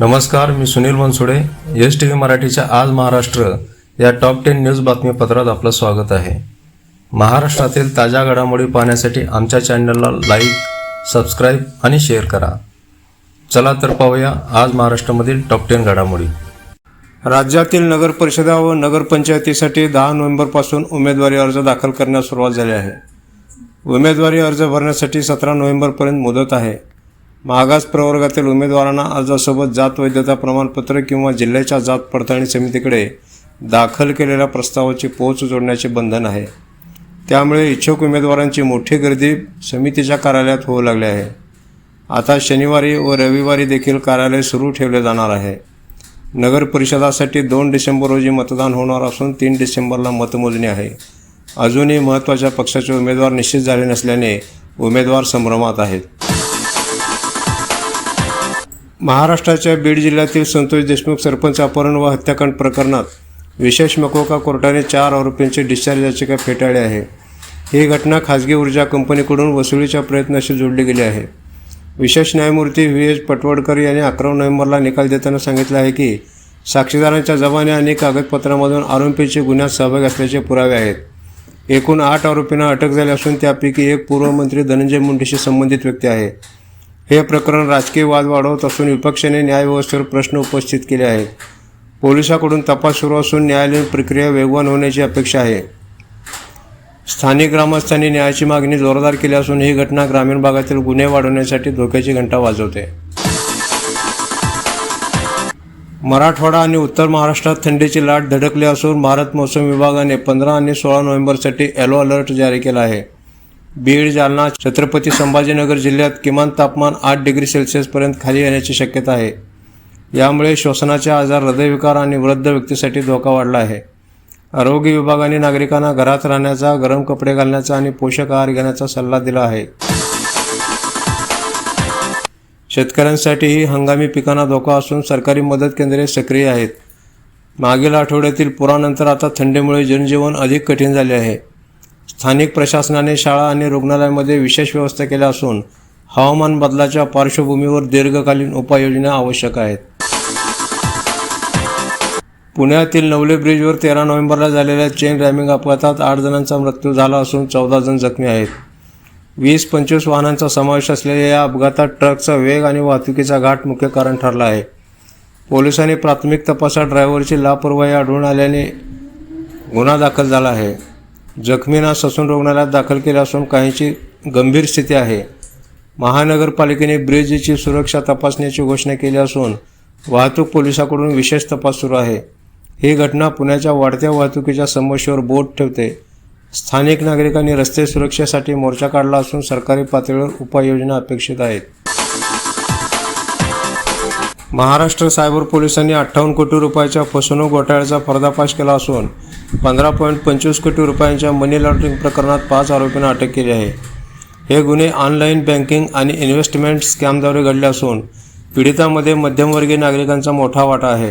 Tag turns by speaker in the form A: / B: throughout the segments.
A: नमस्कार मी Sunil Bansode S T V मराठीच्या आज महाराष्ट्र या टॉप टेन न्यूज बातमीपत्रात आपलं स्वागत आहे. महाराष्ट्रातील ताज्या घडामोडी पाहण्यासाठी आमच्या चॅनलला लाईक सबस्क्राईब आणि शेअर करा. चला तर पाहूया आज महाराष्ट्रामधील टॉप टेन घडामोडी. राज्यातील नगर परिषदा व नगरपंचायतीसाठी दहा नोव्हेंबरपासून उमेदवारी अर्ज दाखल करण्यास सुरुवात झाली आहे. उमेदवारी अर्ज भरण्यासाठी सतरा नोव्हेंबरपर्यंत मुदत आहे. मागास प्रवर्गातील उमेदवारांना अर्जासोबत जात वैधता प्रमाणपत्र किंवा जिल्ह्याच्या जात पडताळणी समितीकडे दाखल केलेल्या प्रस्तावाची पोच जोडण्याचे बंधन आहे. त्यामुळे इच्छुक उमेदवारांची मोठी गर्दी समितीच्या कार्यालयात होऊ लागली आहे. आता शनिवारी व रविवारी देखील कार्यालय सुरू ठेवले जाणार आहे. नगर परिषदासाठी दोन डिसेंबर रोजी मतदान होणार असून तीन डिसेंबरला मतमोजणी आहे. अजूनही महत्त्वाच्या पक्षाचे उमेदवार निश्चित झाले नसल्याने उमेदवार संभ्रमात आहेत. महाराष्ट्राच्या बीड जिल्ह्यातील संतोष देशमुख सरपंच अपहरण व हत्याकांड प्रकरणात विशेष मकोका कोर्टाने चार आरोपींची डिस्चार्ज याचिका फेटाळली आहे. ही घटना खाजगी ऊर्जा कंपनीकडून वसुलीच्या प्रयत्नाशी जोडली गेली आहे. विशेष न्यायमूर्ती व्ही एच पटवडकर यांनी अकरा नोव्हेंबरला निकाल देताना सांगितलं आहे की साक्षीदारांच्या जबाने आणि कागदपत्रामधून आरोपींचे गुन्ह्यात सहभाग असल्याचे पुरावे आहेत. एकूण आठ आरोपींना अटक झाली असून त्यापैकी एक पूर्व मंत्री धनंजय मुंडेशी संबंधित व्यक्ती आहे. हे प्रकरण राजकीय वाद वाढवत असून विपक्षाने न्यायव्यवस्थेवर प्रश्न उपस्थित केले आहेत. पोलिसांकडून तपास सुरू असून न्यायालयीन प्रक्रिया वेगवान होण्याची अपेक्षा आहे. स्थानिक ग्रामस्थांनी न्यायाची मागणी जोरदार केली असून ही घटना ग्रामीण भागातील गुन्हे वाढवण्यासाठी धोक्याची घंटा वाजवते. मराठवाडा आणि उत्तर महाराष्ट्रात थंडीची लाट धडकली असून भारत मौसम विभागाने पंधरा आणि सोळा नोव्हेंबरसाठी येलो अलर्ट जारी केला आहे. बीड जालना छत्रपती संभाजीनगर जिल्ह्यात किमान तापमान आठ डिग्री सेल्सिअसपर्यंत खाली येण्याची शक्यता आहे. यामुळे श्वसनाचे आजार हृदयविकार आणि वृद्ध व्यक्तीसाठी धोका वाढला आहे. आरोग्य विभागाने नागरिकांना घरात राहण्याचा गरम कपडे घालण्याचा आणि पोषक आहार घेण्याचा सल्ला दिला आहे. शेतकऱ्यांसाठीही हंगामी पिकांना धोका असून सरकारी मदत केंद्रे सक्रिय आहेत. मागील आठवड्यातील पुरानंतर आता थंडीमुळे जनजीवन अधिक कठीण झाले आहे. स्थानिक प्रशासनाने शाळा आणि रुग्णालयामध्ये विशेष व्यवस्था केल्या असून हवामान बदलाच्या पार्श्वभूमीवर दीर्घकालीन उपाययोजना आवश्यक आहेत. पुण्यातील नवले ब्रिजवर तेरा नोव्हेंबरला झालेल्या चेन रॅमिंग अपघातात आठ जणांचा मृत्यू झाला असून चौदा जण जखमी आहेत. वीस पंचवीस वाहनांचा समावेश असलेल्या या अपघातात ट्रकचा वेग आणि वाहतुकीचा घाट मुख्य कारण ठरला आहे. पोलिसांनी प्राथमिक तपासात ड्रायव्हरची लापरवाही आढळून आल्याने गुन्हा दाखल झाला आहे. जखमींना ससून रुग्णालयात दाखल केले असून काहींची गंभीर स्थिती आहे. महानगरपालिकेने ब्रिजची सुरक्षा तपासण्याची घोषणा केली असून वाहतूक पोलिसांकडून विशेष तपास सुरू आहे. ही घटना पुण्याच्या वाढत्या वाहतुकीच्या समस्येवर बोट ठेवते. स्थानिक नागरिकांनी रस्ते सुरक्षेसाठी मोर्चा काढला असून सरकारी पातळीवर उपाययोजना अपेक्षित आहेत. महाराष्ट्र सायबर पोलिसांनी अठ्ठावन्न कोटी रुपयाच्या फसवणूक घोटाळ्याचा पर्दाफाश केला असून पंधरा पॉईंट पंचवीस कोटी रुपयांच्या मनी लॉन्ड्रिंग प्रकरणात पाच आरोपींना अटक केली आहे. हे गुन्हे ऑनलाईन बँकिंग आणि इन्व्हेस्टमेंट स्कॅमद्वारे घडले असून पीडितांमध्ये मध्यमवर्गीय नागरिकांचा मोठा वाटा आहे.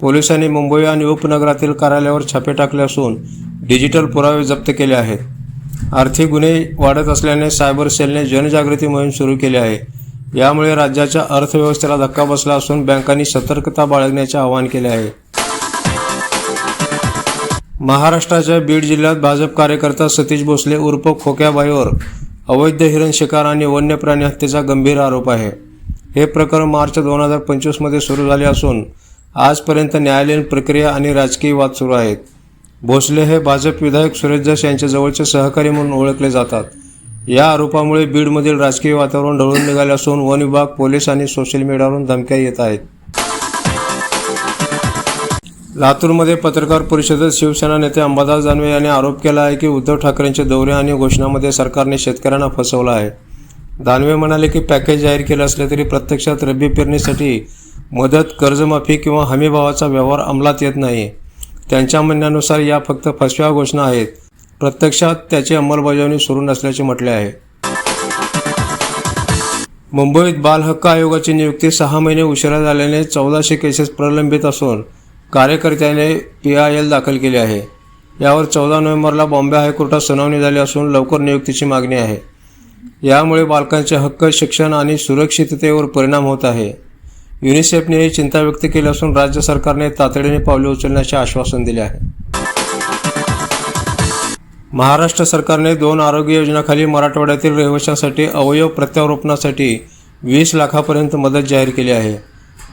A: पोलिसांनी मुंबई आणि उपनगरातील कार्यालयावर छापे टाकले असून डिजिटल पुरावे जप्त केले आहेत. आर्थिक गुन्हे वाढत असल्याने सायबर सेलने जनजागृती मोहीम सुरू केली आहे. यामुळे राज्याच्या अर्थव्यवस्थेला धक्का बसला असून बँकांनी सतर्कता बाळगण्याचे आवाहन केले आहे. महाराष्ट्राच्या बीड जिल्ह्यात भाजप कार्यकर्ता सतीश भोसले उर्फ खोक्याबाईवर अवैध हिरण शिकार आणि वन्य प्राणी हत्येचा गंभीर आरोप आहे. हे प्रकरण मार्च दोन हजार पंचवीसमध्ये सुरू झाले असून आजपर्यंत न्यायालयीन प्रक्रिया आणि राजकीय वाद सुरू आहेत. भोसले हे भाजप विधायक सुरेश जस यांच्या जवळचे सहकारी म्हणून ओळखले जातात. या आरोपामुळे बीडमधील राजकीय वातावरण ढळून निघाले असून वन विभाग पोलीस आणि सोशल मीडियावरून धमक्या येत आहेत. लातूरमध्ये पत्रकार परिषदेत शिवसेना नेते अंबादास दानवे यांनी आरोप केला आहे की उद्धव ठाकरेंचे दौरे आणि घोषणामध्ये सरकारने शेतकऱ्यांना फसवलं आहे. दानवे म्हणाले की पॅकेज जाहीर केलं असले तरी प्रत्यक्षात रब्बी पेरणीसाठी मदत कर्जमाफी किंवा हमीभावाचा व्यवहार अंमलात येत नाही. त्यांच्या म्हणण्यानुसार या फक्त फसव्या घोषणा आहेत. प्रत्यक्षात त्याची अंमलबजावणी सुरू नसल्याचे म्हटले आहे. मुंबईत बालहक्क आयोगाची नियुक्ती सहा महिने उशिरा झाल्याने चौदाशे केसेस प्रलंबित असून कार्यकर्त्याने पी आय एल दाखल केली आहे. यावर चौदा नोव्हेंबरला बॉम्बे हायकोर्टात सुनावणी झाली असून लवकर नियुक्तीची मागणी आहे. यामुळे बालकांचे हक्क शिक्षण आणि सुरक्षिततेवर परिणाम होत आहे. युनिसेफने चिंता व्यक्त केली असून राज्य सरकारने तातडीने पावले उचलण्याचे आश्वासन दिले आहे. महाराष्ट्र सरकारने दोन आरोग्य योजनाखाली मराठवाड्यातील रहिवाशांसाठी अवयव प्रत्यारोपणासाठी वीस लाखापर्यंत मदत जाहीर केली आहे.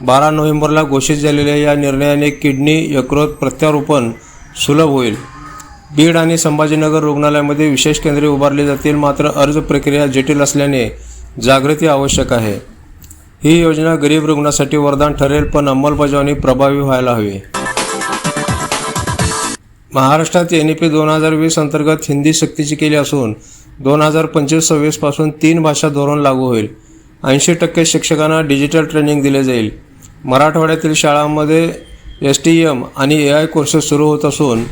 A: बारा नोव्हेंबरला घोषित झालेल्या या निर्णयाने किडनी यकृत प्रत्यारोपण सुलभ होईल. बीड आणि संभाजीनगर रुग्णालयामध्ये विशेष केंद्रे उभारली जातील मात्र अर्ज प्रक्रिया जटिल असल्याने जागृती आवश्यक आहे. ही योजना गरीब रुग्णासाठी वरदान ठरेल पण अंमलबजावणी प्रभावी व्हायला हवी. महाराष्ट्रात एन ई पी दोन हजार वीस अंतर्गत हिंदी सक्तीची केली असून दोन हजार पंचवीस सव्वीसपासून तीन भाषा धोरण लागू होईल. ऐंशी टक्के शिक्षकांना डिजिटल ट्रेनिंग दिले जाईल. मराठवाड्यातील शाळांमध्ये एस टी एम आणि ए आय कोर्सेस सुरू होत असून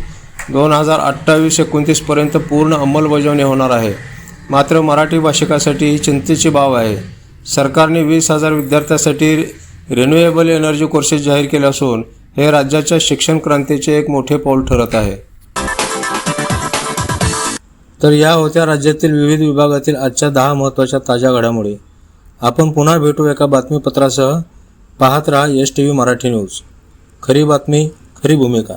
A: दोन हजार अठ्ठावीस एकोणतीसपर्यंत पूर्ण अंमलबजावणी होणार आहे. मात्र मराठी भाषिकासाठी ही चिंतेची बाब आहे. सरकारने वीस हजार विद्यार्थ्यांसाठी रिन्युएबल एनर्जी कोर्सेस जाहीर केले असून हे राज्याच्या शिक्षण क्रांतीचे एक मोठे पाऊल ठरत आहे. तर या होत्या राज्यातील विविध विभागातील आजच्या दहा महत्त्वाच्या ताज्या घडामोडी. आपण पुन्हा भेटू एका बातमीपत्रासह. पाहत रहा S T V Marathi news. खरी बातमी खरी भूमिका.